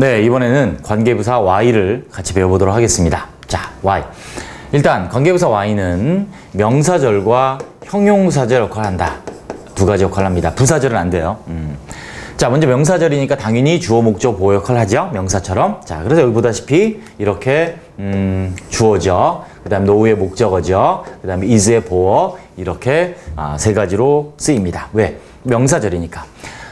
네, 이번에는 관계부사 y를 같이 배워보도록 하겠습니다. 자, y. 일단 관계부사 y는 명사절과 형용사절 역할을 한다. 두 가지 역할을 합니다. 부사절은 안 돼요. 음. 자, 먼저 명사절이니까 당연히 주어, 목적, 보호 역할을 하죠. 명사처럼. 자, 그래서 여기 보다시피 이렇게 음, 주어죠. 그 다음에 노우의 목적어죠. 그 다음에 is의 보어 이렇게 아, 세 가지로 쓰입니다. 왜? 명사절이니까.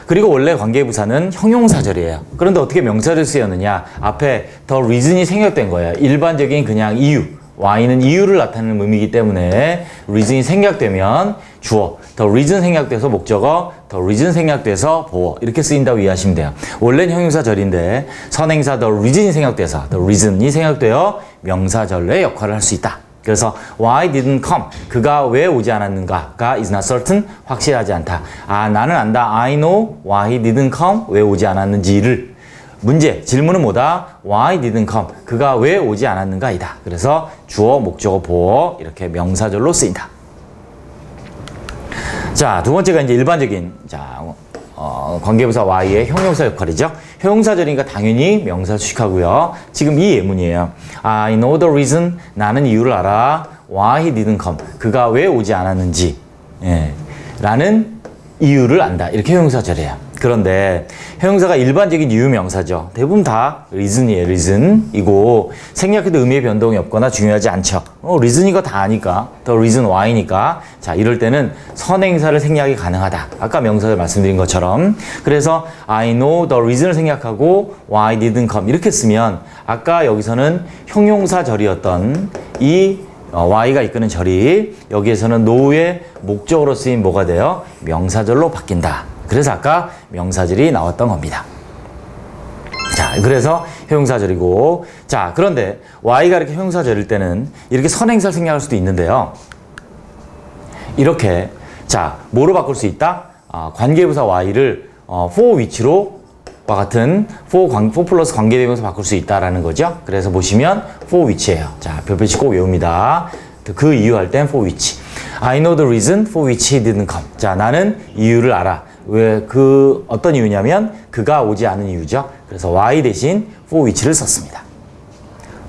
그리고 원래 관계부사는 형용사절이에요. 그런데 어떻게 명사를 쓰였느냐? 앞에 더 reason이 생략된 거예요. 일반적인 그냥 이유. y는 이유를 나타내는 의미이기 때문에 reason이 생략되면 주어, 더 reason 생략돼서 목적어, 더 reason 생략돼서 보어 이렇게 쓰인다고 이해하시면 돼요. 원래는 형용사절인데 선행사 더 reason이 생략돼서 더 reason이 생략되어 명사절의 역할을 할 수 있다. 그래서 why didn't come? 그가 왜 오지 않았는가가 is not certain 확실하지 않다. 아 나는 안다. I know why he didn't come. 왜 오지 않았는지를 문제 질문은 뭐다? Why didn't come? 그가 왜 오지 않았는가이다. 그래서 주어, 목적어, 보어 이렇게 명사절로 쓰인다. 자, 두 번째가 이제 일반적인 자 어, 관계부사 y의 형용사 역할이죠. 형용사절이니까 당연히 명사 수식하고요. 지금 이 예문이에요. I know the reason. 나는 이유를 알아. Why he didn't come. 그가 왜 오지 않았는지. 예, 라는 이유를 안다. 이렇게 형용사절이에요. 그런데 형용사가 일반적인 이유 명사죠. 대부분 다 reason이에요. reason이고 생략해도 의미의 변동이 없거나 중요하지 않죠. 어, reason이가 다 아니까 the reason why니까 자 이럴 때는 선행사를 생략이 가능하다. 아까 명사를 말씀드린 것처럼 그래서 I know the reason을 생략하고 why didn't come 이렇게 쓰면 아까 여기서는 형용사 절이었던 이 어, y가 이끄는 절이 여기에서는 no의 목적으로 쓰인 뭐가 돼요? 명사절로 바뀐다. 그래서 아까 명사절이 나왔던 겁니다. 자, 그래서 형용사절이고 자, 그런데 y가 이렇게 형용사절일 때는 이렇게 선행사를 생략할 수도 있는데요. 이렇게 자, 뭐로 바꿀 수 있다? 아, 관계부사 y를 어, for 위치로 와 같은 for, 관, for 플러스 관계대명사 바꿀 수 있다라는 거죠. 그래서 보시면 for 위치예요. 자, 별표치 꼭 외웁니다. 그 이유 할 땐 for 위치. I know the reason for which he didn't come. 자, 나는 이유를 알아. 왜 그 어떤 이유냐면 그가 오지 않은 이유죠. 그래서 y 대신 for which를 썼습니다.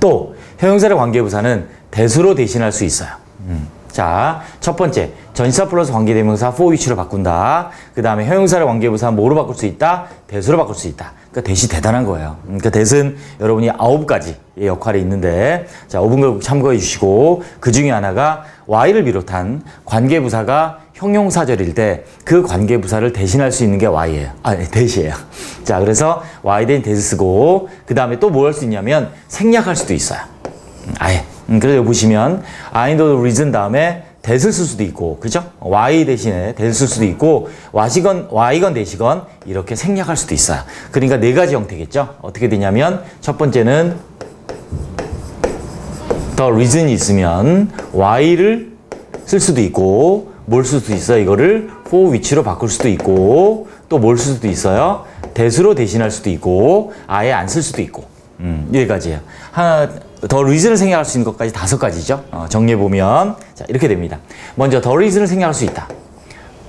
또 형용사의 관계부사는 대수로 대신할 수 있어요. 음. 자, 첫 번째 전치사 플러스 관계대명사 for which로 바꾼다. 그 다음에 형용사의 관계부사 뭐로 바꿀 수 있다? 대수로 바꿀 수 있다. 그러니까 대시 대단한 거예요. 그러니까 대은 여러분이 아홉 가지의 역할이 있는데 자, 5분 걸 참고해 주시고 그 중에 하나가 y를 비롯한 관계부사가 형용사절일 때 그 관계부사를 대신할 수 있는 게 y예요. 아, 네, 대시예요. 자, 그래서 y 대신 대시 쓰고 그 다음에 또뭐할수 있냐면 생략할 수도 있어요. 음, 아예. 음, 그래서 보시면 I know the reason 다음에 대을 쓸 수도 있고, 그죠? y 대신에 대을 쓸 수도 있고, y건, y건 대시건 이렇게 생략할 수도 있어요. 그러니까 네 가지 형태겠죠? 어떻게 되냐면 첫 번째는 the reason이 있으면 y를 쓸 수도 있고, 뭘 쓸 수도 있어요? 이거를 for 위치로 바꿀 수도 있고, 또 뭘 쓸 수도 있어요? 대수로 대신할 수도 있고, 아예 안 쓸 수도 있고. 음, 네 가지예요. 하나, 더 리즌을 생략할 수 있는 것까지 다섯 가지죠. 어, 정리해 보면 자 이렇게 됩니다. 먼저 더 리즌을 생략할 수 있다.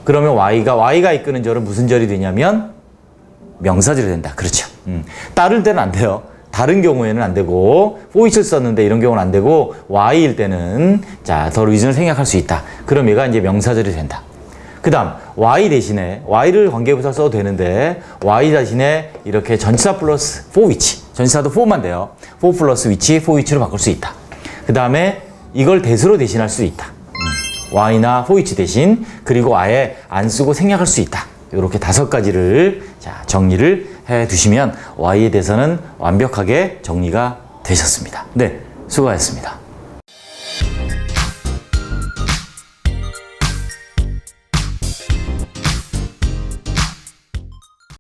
그러면 y가 y가 이끄는 절은 무슨 절이 되냐면 명사절이 된다. 그렇죠. 음, 따를 때는 안 돼요. 다른 경우에는 안 되고 포이스를 썼는데 이런 경우는 안 되고 y일 때는 자더 리즌을 생략할 수 있다. 그럼 얘가 이제 명사절이 된다. 그 다음 y 대신에 y를 관계부사 써도 되는데 y 대신에 이렇게 전치사 플러스 for 위치 전치사도 for만 돼요. for 플러스 위치 for 위치로 바꿀 수 있다. 그 다음에 이걸 대수로 대신할 수 있다. 음, y나 for 위치 대신 그리고 아예 안 쓰고 생략할 수 있다. 이렇게 다섯 가지를 자 정리를 해 두시면 y에 대해서는 완벽하게 정리가 되셨습니다. 네, 수고하셨습니다.